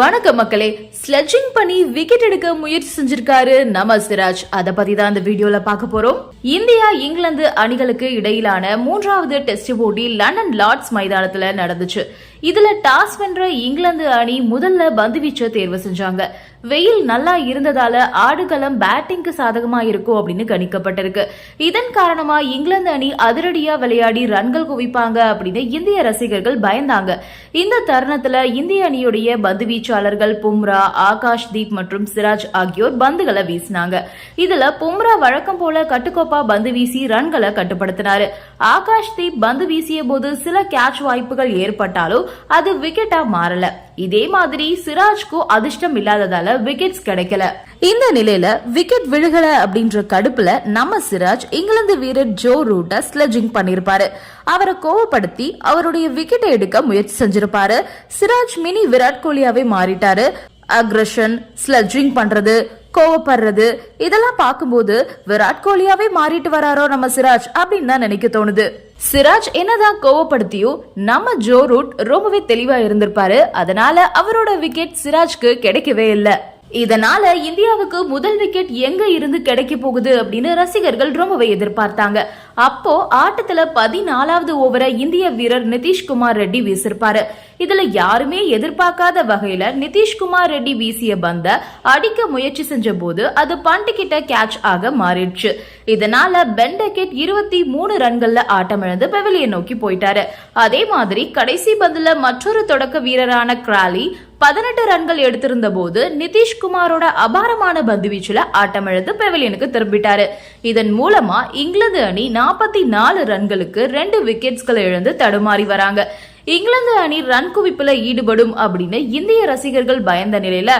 வணக்கம் மக்களே ஸ்லெட்ஜிங் பண்ணி விக்கெட் எடுக்க முயற்சி செஞ்சிருக்காரு நம்ம சிராஜ். அத பத்தி தான் இந்த வீடியோல பார்க்க போறோம். இந்தியா இங்கிலாந்து அணிகளுக்கு இடையிலான மூன்றாவது டெஸ்ட் போட்டி லண்டன் லார்ட்ஸ் மைதானத்துல நடந்துச்சு. இதுல டாஸ் வென்ற இங்கிலாந்து அணி முதல்ல பந்து வீச்ச தேர்வு செஞ்சாங்க. வெயில் நல்லா இருந்ததால ஆடுகளம் பேட்டிங்க்கு சாதகமா இருக்கும் அப்படின்னு கணிக்கப்பட்டிருக்கு. இதன் காரணமா இங்கிலாந்து அணி அதிரடியா விளையாடி ரன்கள் குவிப்பாங்க அப்படின்னு இந்திய ரசிகர்கள் பயந்தாங்க. இந்த தருணத்துல இந்திய அணியுடைய பந்து வீச்சாளர்கள் பும்ரா ஆகாஷ் தீப் மற்றும் சிராஜ் ஆகியோர் பந்துகளை வீசினாங்க. இதுல பும்ரா வழக்கம் போல கட்டுக்கோப்பா பந்து வீசி ரன்களை கட்டுப்படுத்தினாரு. ஆகாஷ் தீப் பந்து வீசிய போது சில கேட்ச் வாய்ப்புகள் ஏற்பட்டாலும் அது விக்கெட்டா மாறல. இதே மாதிரி சிராஜ்க்கும் அதிர்ஷ்டம் இல்லாததால விக்கெட்ஸ் கிடைக்கல. இந்த நிலையில விக்கெட் விழுகல அப்படின்ற கடுப்புல நம்ம சிராஜ் இங்கிலாந்து வீரர் ஜோ ரூட்ட ஸ்லெஜிங் பண்ணிருப்பாரு. அவரை கோவப்படுத்தி அவருடைய விக்கெட்டை எடுக்க முயற்சி செஞ்சிருப்பாரு. சிராஜ் மினி விராட் கோலியாவே மாறிட்டாரு. அக்ரஷன் ஸ்லட்ஜிங் பண்றது கோவப்படுறது இதெல்லாம் பார்க்கும்போது விராட் கோலியாவே மாறிட்டு வராரோ நம்ம சிராஜ் அப்படின்னு தான் நினைக்க தோணுது. சிராஜ் என்னதான் கோவப்படுத்தியும் நம்ம ஜோ ரூட் ரொம்பவே தெளிவா இருந்திருப்பாரு. அதனால அவரோட விக்கெட் சிராஜ்க்கு கிடைக்கவே இல்லை. இதனால இந்தியாவுக்கு முதல் விக்கெட் எங்க இருந்து கிடைக்க போகுது அப்படின்னு ரசிகர்கள் ரொம்பவே எதிர்பார்த்தாங்க. அப்போ ஆட்டத்துல பதினாலாவது ஓவரை இந்திய வீரர் நிதிஷ்குமார் ரெட்டி வீசிருப்பாரு. இதுல யாருமே எதிர்பார்க்காத வகையில நிதிஷ்குமார் ரெட்டி வீசிய பந்த அடிக்க முயற்சி செஞ்ச போது அது பண்டு கிட்ட கேட்ச் ஆக மாறிடுச்சு. இதனால பெண்டகெட் இருபத்தி மூணு ரன்கள்ல ஆட்டமிழந்து பெவிலியன் நோக்கி போயிட்டாரு. அதே மாதிரி கடைசி பந்துல மற்றொரு தொடக்க வீரரான கிராலி பதினெட்டு ரன்கள் எடுத்திருந்த போது நிதிஷ்குமாரோட அபாரமான பந்து வீச்சுல ஆட்டமிழந்து பெவிலியனுக்கு திரும்பிட்டாரு. இதன் மூலமா இங்கிலாந்து அணி நாற்பத்தி நாலு ரன்களுக்கு ரெண்டு விக்கெட்ஸ்களை இழந்து தடுமாறி வராங்க. இங்கிலாந்து அணி ரன் குவிப்புல ஈடுபடும் அப்படின்னு இந்திய ரசிகர்கள் பயந்த நிலையில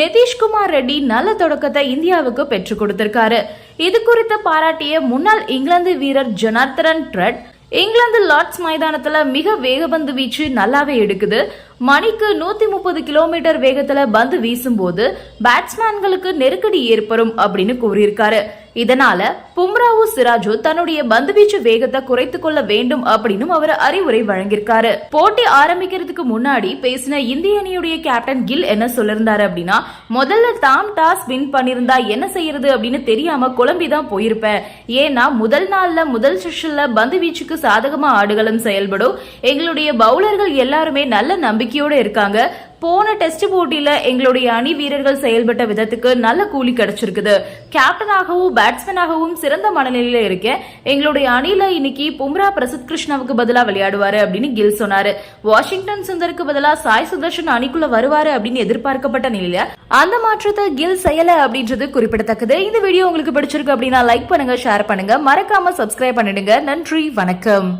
நிதிஷ்குமார் ரெட்டி நல்ல தொடக்கத்தை இந்தியாவுக்கு பெற்றுக் கொடுத்திருக்காரு. இது குறித்து பாராட்டிய முன்னாள் இங்கிலாந்து வீரர் ஜனார்தரன் ட்ரெட் இங்கிலாந்து லார்ட்ஸ் மைதானத்துல மிக வேகபந்து வீச்சு நல்லாவே எடுக்குது. மணிக்கு நூத்தி முப்பது கிலோமீட்டர் வேகத்துல பந்து வீசும் போது பேட்ஸ்மேன்களுக்கு நெருக்கடி ஏற்படும் அப்படின்னு கூறியிருக்காரு. இதனால பும்ராவு சிராஜு தன்னுடைய பந்துவீச்சு வேகத்தை குறைத்துக் கொள்ள வேண்டும் அப்படின்னு அவர் அறிவுரை வழங்கியிருக்காரு. போட்டி ஆரம்பிக்கிறதுக்கு முன்னாடி பேசின இந்திய அணியுடைய கேப்டன் கில் என்ன சொல்லிருந்தாரு அப்படின்னா முதல்ல தாம் டாஸ் வின் பண்ணிருந்தா என்ன செய்யறது? அப்படின்னு தெரியாம குழம்பிதான் போயிருப்பேன். ஏன்னா முதல் நாள்ல முதல் செஷன்ல பந்து வீச்சுக்கு சாதகமா ஆடுகளும் செயல்படும். எங்களுடைய பவுலர்கள் எல்லாருமே நல்ல நம்பிக்கையோட இருக்காங்க. போன டெஸ்ட் போட்டியில எங்களுடைய அணி வீரர்கள் செயல்பட்ட விதத்துக்கு நல்ல கூலி கிடைச்சிருக்குது. கேப்டனாகவும் பேட்ஸ்மேனாகவும் சிறந்த மனநிலையில இருக்கேன் எங்களுடைய அணியில இன்னைக்கு பும்ரா பிரசித் கிருஷ்ணாவுக்கு பதிலா விளையாடுவாரு அப்படின்னு கில் சொன்னாரு. வாஷிங்டன் சுந்தருக்கு பதிலா சாய் சுதர்ஷன் அணிக்குள்ள வருவாரு அப்படின்னு எதிர்பார்க்கப்பட்ட நிலையில அந்த மாற்றத்தை கில் செய்யல அப்படின்றது குறிப்பிடத்தக்கது. இந்த வீடியோ உங்களுக்கு பிடிச்சிருக்கு அப்படின்னா லைக் பண்ணுங்க ஷேர் பண்ணுங்க. மறக்காம சப்ஸ்கிரைப் பண்ணிடுங்க. நன்றி வணக்கம்.